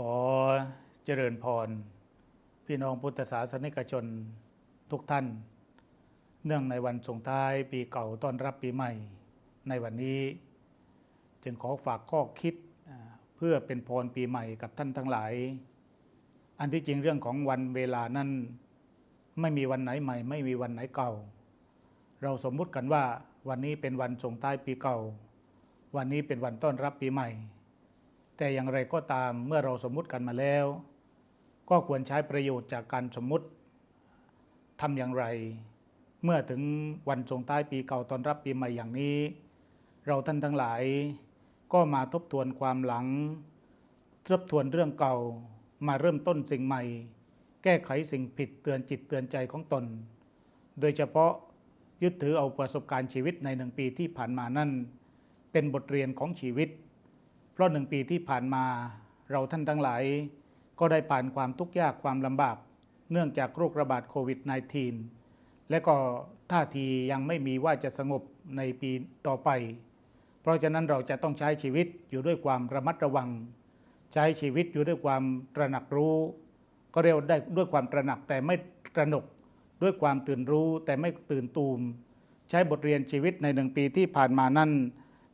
ขอเจริญพร พี่น้องพุทธศาสนิกชนทุกท่าน เนื่องในวันส่งท้ายปีเก่าต้อนรับปีใหม่ ในวันนี้ จึงขอฝากข้อคิดเพื่อเป็นพรปีใหม่กับท่านทั้งหลาย อันที่จริงเรื่องของวันเวลานั้น ไม่มีวันไหนใหม่ ไม่มีวันไหนเก่า เราสมมุติกันว่าวันนี้เป็นวันส่งท้ายปีเก่า วันนี้เป็นวันต้อนรับปีใหม่ แต่อย่างไรก็ตามเมื่อเราสมมุติกันมาแล้ว ก็ควรใช้ประโยชน์จากการสมมุติทำอย่างไร เมื่อถึงวันส่งท้ายปีเก่าตอนรับปีใหม่อย่างนี้ เราท่านทั้งหลาย ก็มาทบทวนความหลัง ทบทวนเรื่องเก่ามาเริ่มต้นสิ่งใหม่ แก้ไขสิ่งผิดเตือนจิตเตือนใจของตน โดยเฉพาะยึดถือเอาประสบการณ์ชีวิตในหนึ่งปีที่ผ่านมานั่น เป็นบทเรียนของชีวิต เพราะหนึ่งปีที่ผ่านมาเราท่านทั้งหลาย ก็ได้ผ่านความทุกข์ยากความลำบาก เนื่องจากโรคระบาดโควิด -19 และก็ท่าทียังไม่มีว่าจะสงบในปีต่อไป เพราะฉะนั้นเราจะต้องใช้ชีวิตอยู่ด้วยความระมัดระวัง ใช้ชีวิตอยู่ด้วยความตระหนักรู้ ก็เรียกได้ด้วยความตระหนักแต่ไม่ตระหนก ด้วยความตื่นรู้แต่ไม่ตื่นตูม ใช้บทเรียนชีวิตในหนึ่งปีที่ผ่านมานั่น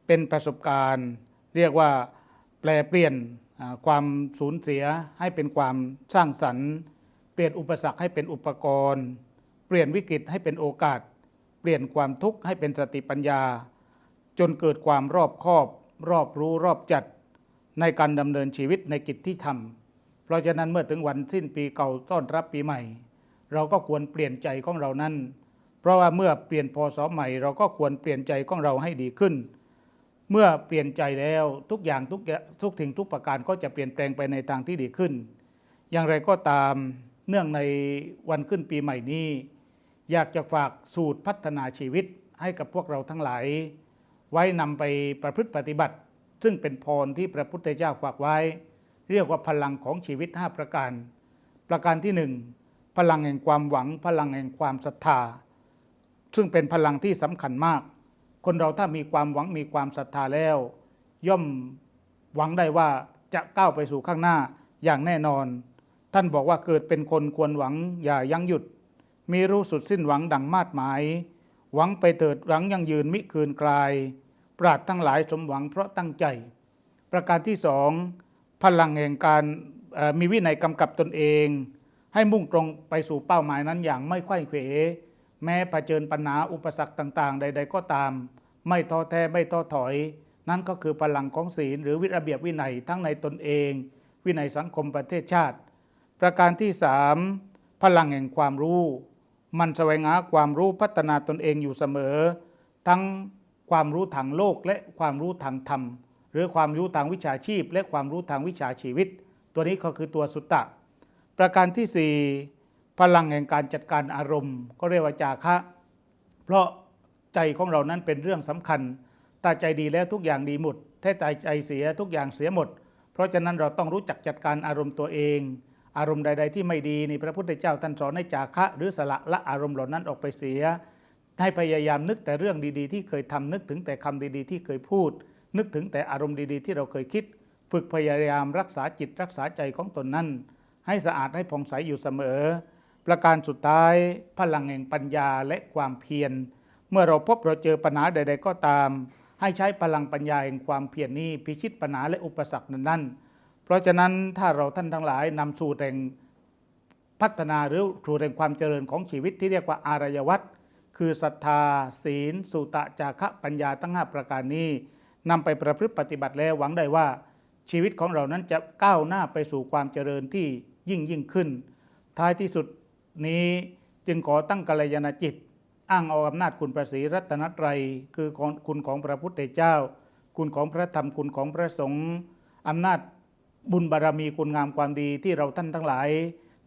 เป็นประสบการณ์ เรียกว่าแปลเปลี่ยนความสูญเสียให้เป็นความสร้างสรรค์ เปลี่ยนอุปสรรคให้เป็นอุปกรณ์ เปลี่ยนวิกฤตให้เป็นโอกาส เปลี่ยนความทุกข์ให้เป็นสติปัญญา จนเกิดความรอบคอบ รอบรู้รอบจัดในการดำเนินชีวิตในกิจที่ทำเพราะฉะนั้นเมื่อถึงวันสิ้นปีเก่าต้อนรับปีใหม่ เราก็ควรเปลี่ยนใจของเรานั้น เพราะว่าเมื่อเปลี่ยนพอศใหม่ เราก็ควรเปลี่ยนใจของเราให้ดีขึ้น เมื่อเปลี่ยนใจแล้วทุกอย่างทุกทุกสิ่งทุกประการก็จะเปลี่ยนแปลงไปในทางที่ดีขึ้น อย่างไรก็ตามเนื่องในวันขึ้นปีใหม่นี้ อยากจะฝากสูตรพัฒนาชีวิตให้กับพวกเราทั้งหลาย ไว้นำไปประพฤติปฏิบัติ ซึ่งเป็นพรที่พระพุทธเจ้าฝากไว้ เรียกว่าพลังของชีวิต 5 ประการ ประการที่หนึ่งพลังแห่งความหวัง พลังแห่งความศรัทธา ซึ่งเป็นพลังที่สำคัญมาก คนเราถ้ามีความหวังมีความศรัทธาแล้ว ย่อมหวังได้ว่าจะก้าวไปสู่ข้างหน้าอย่างแน่นอน ท่านบอกว่าเกิดเป็นคนควรหวังอย่ายั้งหยุด มีรู้สุดสิ้นหวังดังมาดหมาย หวังไปเถิดหวังยังยืนมิคืนกลาย ปราดทั้งหลายสมหวังเพราะตั้งใจ ประการที่สองพลังแห่งการมีวินัยกำกับตนเอง ให้มุ่งตรงไปสู่เป้าหมายนั้นอย่างไม่ไขว้เขว แม้เผชิญปัญหาอุปสรรคต่างๆ ใด ๆ ก็ตาม ไม่ท้อแท้ไม่ท้อถอย นั่นก็คือพลังของศีลหรือวิระเบียบวินัยทั้งในตนเอง วินัยสังคมประเทศชาติ ประการที่สามพลังแห่งความรู้ มันแสวงหาความรู้พัฒนาตนเองอยู่เสมอ ทั้งความรู้ทางโลกและความรู้ทางธรรม หรือความรู้ทางวิชาชีพ และความรู้ทางวิชาชีวิต ตัวนี้ก็คือตัวสุตตะ ประการที่สี่ พลังแห่งการจัดการอารมณ์ ก็เรียกว่าจาคะ เพราะใจของเรานั้นเป็นเรื่องสำคัญถ้าใจดีแล้วทุกอย่างดีหมดถ้าใจเสียทุกอย่างเสียหมด เพราะฉะนั้นเราต้องรู้จักจัดการอารมณ์ตัวเอง อารมณ์ใด ๆ ที่ไม่ดีนี่พระพุทธเจ้าท่านสอนให้จาคะ หรือสละละอารมณ์เหล่านั้นออกไปเสีย ให้พยายามนึกแต่เรื่องดีๆ ที่เคยทำนึกถึงแต่คำดีๆ ที่เคยพูด นึกถึงแต่อารมณ์ดีๆ ที่เราเคยคิด ฝึกพยายามรักษาจิตรักษาใจของตนนั้น ให้สะอาดให้ผ่องใสอยู่เสมอ ประการสุดท้ายพลังแห่งปัญญาและความเพียร เมื่อเราพบเราเจอปัญหาใด ๆ ก็ตาม ให้ใช้พลังปัญญาแห่งความเพียรนี้พิชิตปัญหาและอุปสรรคนั้นๆ เพราะฉะนั้นถ้าเราท่านทั้งหลายนำสู่แห่งพัฒนาหรือสู่แห่งความเจริญของชีวิตที่เรียกว่าอารยวัตรคือศรัทธา ศีล สุตะจาคะปัญญาทั้งห้าประการนี้นำไปประพฤติปฏิบัติแล้วหวังได้ว่า ชีวิตของเรานั้นจะก้าวหน้าไปสู่ความเจริญที่ยิ่งยิ่งขึ้น ท้ายที่สุด นี้จึงขอตั้งกัลยาณจิต อ้างเอาอำนาจคุณประสีรัตนตรัย คือคุณของพระพุทธเจ้า คุณของพระธรรมคุณของพระสงฆ์อำนาจบุญบารมีคุณงามความดีที่เราท่านทั้งหลาย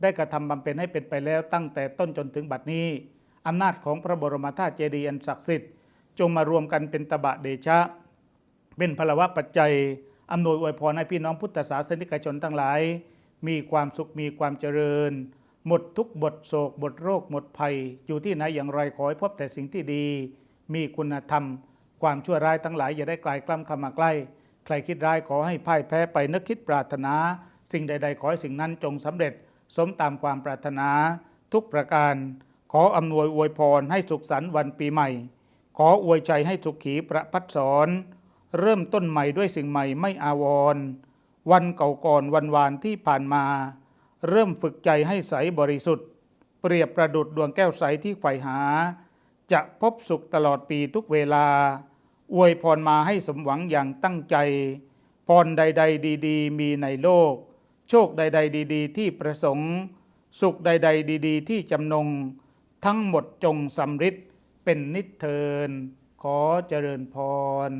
ได้กระทำบำเพ็ญให้เป็นไปแล้วตั้งแต่ต้นจนถึงบัดนี้อำนาจของพระบรมธาตุเจดีย์อันศักดิ์สิทธิ์จงมารวมกันเป็นตบะเดชะ เป็นพลวะปัจจัยอำนวยอวยพรให้พี่น้องพุทธศาสนิกชนทั้งหลาย มีความสุขมีความเจริญ หมดทุกบทโศกบทโรคหมดภัย อยู่ที่ไหนอย่างไรขอให้พบแต่สิ่งที่ดี มีคุณธรรม ความชั่วร้ายทั้งหลายอย่าได้กลายกล้ำเข้ามาใกล้ ใครคิดร้ายขอให้พ่ายแพ้ไปนึกคิดปรารถนา สิ่งใด ๆ ขอให้สิ่งนั้นจงสำเร็จ สมตามความปรารถนา ทุกประการ ขออำนวยอวยพรให้สุขสันต์วันปีใหม่ ขออวยใจให้สุขีประพัดสอนเริ่มต้นใหม่ด้วยสิ่งใหม่ไม่อาวร วันเก่าก่อนวันวานที่ผ่านมา เริ่มฝึกใจให้ใสบริสุทธิ์ เปรียบประดุดดวงแก้วใสที่ใฝ่หา จะพบสุขตลอดปีทุกเวลา อวยพรมาให้สมหวังอย่างตั้งใจ พรใด ๆ ดีๆ มีในโลก โชคใด ๆ ดี ๆ ที่ประสงค์ สุขใด ๆ ดี ๆ ที่จำนง ทั้งหมดจงสำฤทธิ์เป็นนิเทินขอเจริญพร